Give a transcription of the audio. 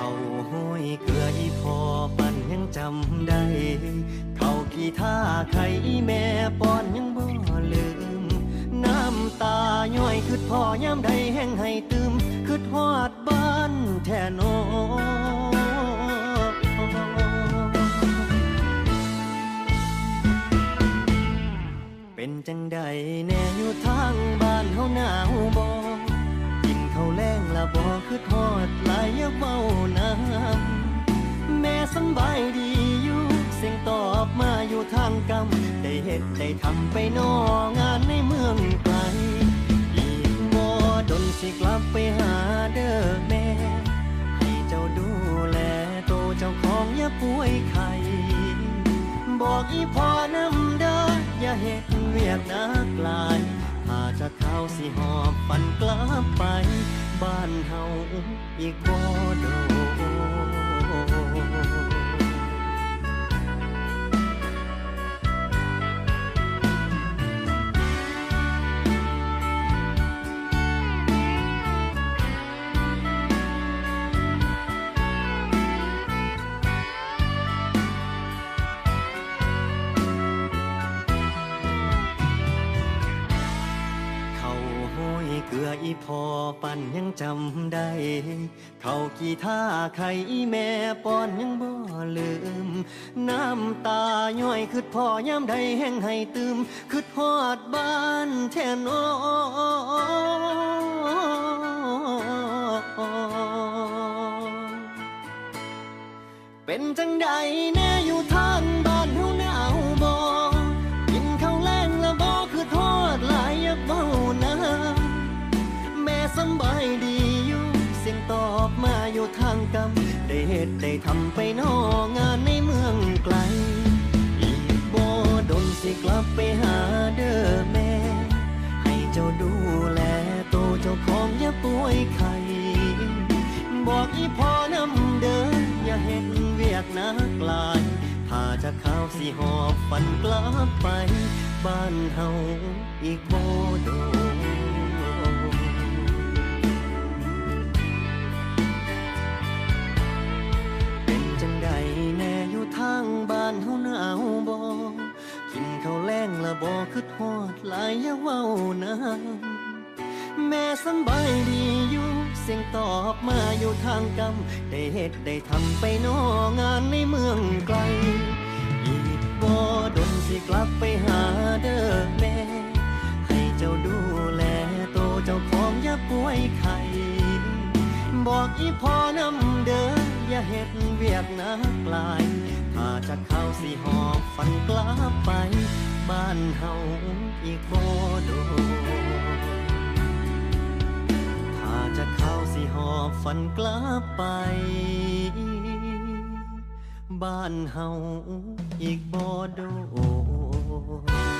เขาห้อยเกลืออีพอปันยังจำได้ เขากี่ท่าไข่แม่ป้อนยังบ่ลืม น้ำตาย้อยคือพ่อยามใดแห้งให้ตืมคือทอดบ้านแท่นอเป็นจังใดแน่อยู่ทางบ้านเฮาหนาวบ่ คือทอดลายอย่าเว้าน้ำแม่สบายดีอยู่เสียงตอบมาอยู่ทางกำได้เฮ็ดได้ทำไปนองานในเมืองไกลอีกบ่ดนสิกลับไปหาเด้อแม่ ให้เจ้าดูแลโตเจ้าของอย่าป่วยไข้บอกอีพ่อนำเด้ออย่าเฮ็ดเวียกนักลาย จะเท้าสิหอบฝันกลับไป บ้านเฮาอีกบ่ เกลืออีพอปันยังจำได้ เขากี่ท่าไข่แม่ป้อนยังบ่ลืม น้ำตาย้อยคือพ่อยามใดแห้งให้ตืมคือทอดบ้านแทนโอเป็นจังใดแน่อยู่ เฮ็ดได้ทำไปนองานในเมืองไกล อีกบ่ดนสิกลับไปหาเด้อแม่ ให้เจ้าดูแลโตเจ้าของอย่าป่วยไข้บอกอีพ่อนำเดินอย่าเห็นเวียกนักลายถ้าจะข้าวสิหอบฝันกลับไป บ้านเฮาอีกโบ่โด คือทอดหลายยาเว้านะแม่สบายดีอยู่เสียงตอบมาอยู่ทางกำได้เฮ็ดได้ทำไปนองานในเมืองไกล อีกบ่ดนสิกลับไปหาเด้อแม่ ให้เจ้าดูแลโตเจ้าของอย่าป่วยไข้บอกอีพ่อนำเด้ออย่าเฮ็ดเวียกนักลาย ถ้าจะเข้าสิหอบฝันกลับไป บ้านเฮาอีกบ่โดถ้าจะเข้าสิหอบฝันกลับไปบ้านเฮาอีกบ่โดน